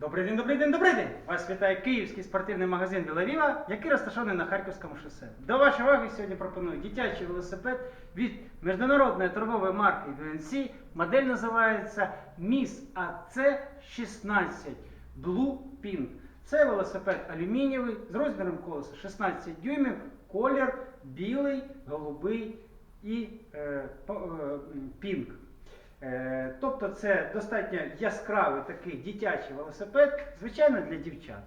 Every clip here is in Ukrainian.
Добрий день, добрий день, добрий день! Вас вітає київський спортивний магазин Вілавіва, який розташований на Харківському шосе. До вашої уваги сьогодні пропоную дитячий велосипед від міжнародної торгової марки VNC. Модель називається Miss AC16 Blue Pink. Це велосипед алюмінієвий з розміром колеса 16 дюймів, колір білий, голубий і е, е, пінк. Е, Тобто це достатньо яскравий такий дитячий велосипед, звичайно для дівчат.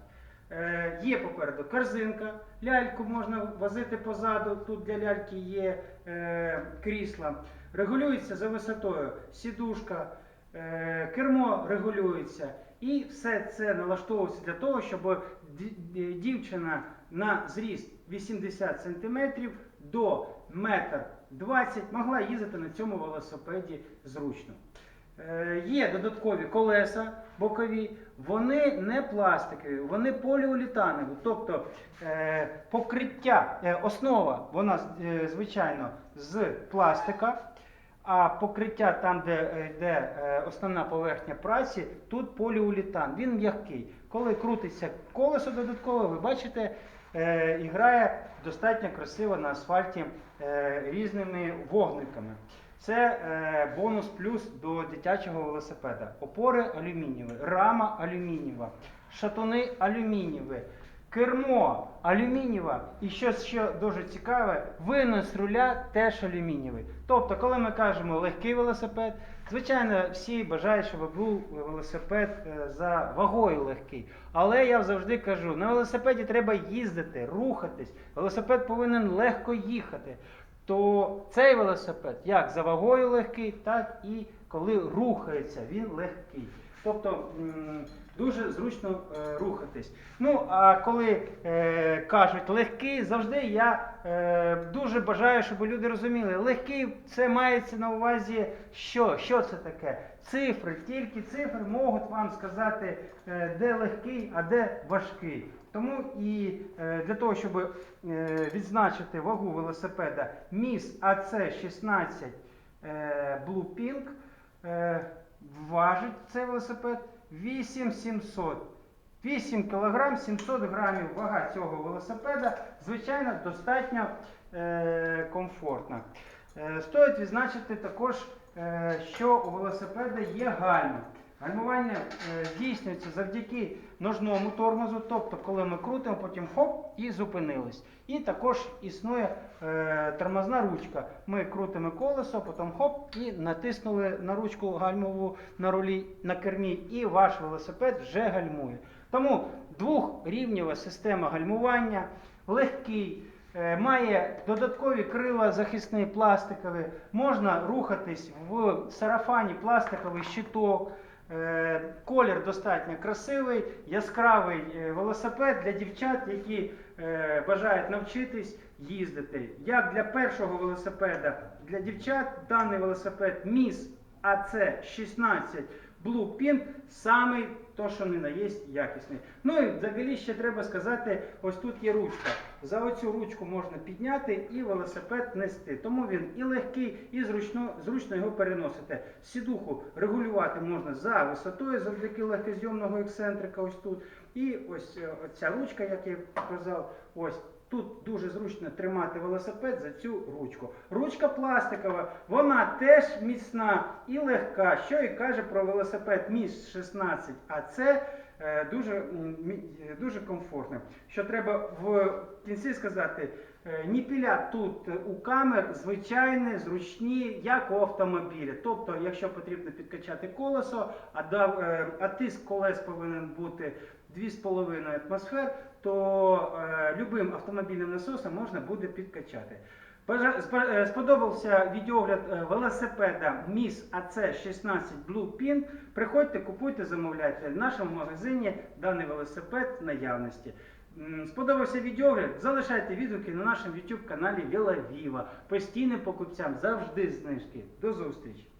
Е, Є попереду корзинка, ляльку можна возити позаду, тут для ляльки є е, крісла. Регулюється за висотою сідушка, кермо регулюється. І все це налаштовується для того, щоб ді- ді- дівчина на зріст 80 см до 1,20 м могла їздити на цьому велосипеді зручно. Е, Є додаткові колеса бокові, вони не пластикові, вони поліуретанові, тобто е, покриття, е, основа, вона звичайно з пластика, а покриття там, де йде основна поверхня праці, тут поліуретан, він м'який. Коли крутиться колесо додаткове, ви бачите, е, і грає достатньо красиво на асфальті е, різними вогниками. Це е, бонус плюс до дитячого велосипеда. Опори алюмінієві, рама алюмінієва, шатуни алюмінієві, кермо алюмінієва. І що ще дуже цікаве, винос руля теж алюмінієвий. Тобто, коли ми кажемо легкий велосипед, звичайно, всі бажають, щоб був велосипед е, за вагою легкий. Але я завжди кажу, на велосипеді треба їздити, рухатись. Велосипед повинен легко їхати то цей велосипед як за вагою легкий, так і коли рухається, він легкий. Тобто дуже зручно е, рухатись. Ну, а коли е, кажуть легкий, завжди я е, дуже бажаю, щоб люди розуміли, легкий це мається на увазі, що? Що це таке? Цифри, тільки цифри можуть вам сказати, е, де легкий, а де важкий. Тому і е, для того, щоб е, відзначити вагу велосипеда Miss AC16 е, Blue Pink, е, важить цей велосипед 8700. 8 кг 700 грамів вага цього велосипеда, звичайно, достатньо е, комфортна. Е, стоїть відзначити також, е, що у велосипеда є гальма. Гальмування е, здійснюється завдяки ножному тормозу, тобто коли ми крутимо, потім хоп і зупинились. І також існує е, тормозна ручка. Ми крутимо колесо, потім хоп і натиснули на ручку гальмову на рулі на кермі, і ваш велосипед вже гальмує. Тому двохрівнева система гальмування, легкий. Е, Має додаткові крила захисні пластикові, можна рухатись в сарафані пластиковий щиток. Е, колір достатньо красивий, яскравий е, велосипед для дівчат, які е, бажають навчитись їздити. Як для першого велосипеда для дівчат, даний велосипед Міс АЦ 16 Блупін самий, то, що не на є, якісний. Ну і взагалі ще треба сказати, ось тут є ручка. За оцю ручку можна підняти і велосипед нести. Тому він і легкий, і зручно зручно його переносити. Сідуху регулювати можна за висотою, завдяки легкозйомного ексцентрика. Ось тут. І ось е, ця ручка, як я показав, ось. Тут дуже зручно тримати велосипед за цю ручку. Ручка пластикова, вона теж міцна і легка, що і каже про велосипед Міс 16, а це е, дуже, е, дуже комфортно. Що треба в кінці сказати, ніпіля тут е, у камер звичайні, зручні, як у автомобілі. Тобто, якщо потрібно підкачати колесо, а, е, тиск колес повинен бути 2,5 атмосфер, то е, любим автомобільним насосом можна буде підкачати. Е, Сподобався відеогляд е, велосипеда Miss AC16 Blue Pin. Приходьте, купуйте, замовляйте. В нашому магазині даний велосипед наявності. Сподобався відеогляд? Залишайте відгуки на нашому YouTube каналі Віла Віва. Постійним покупцям завжди знижки. До зустрічі!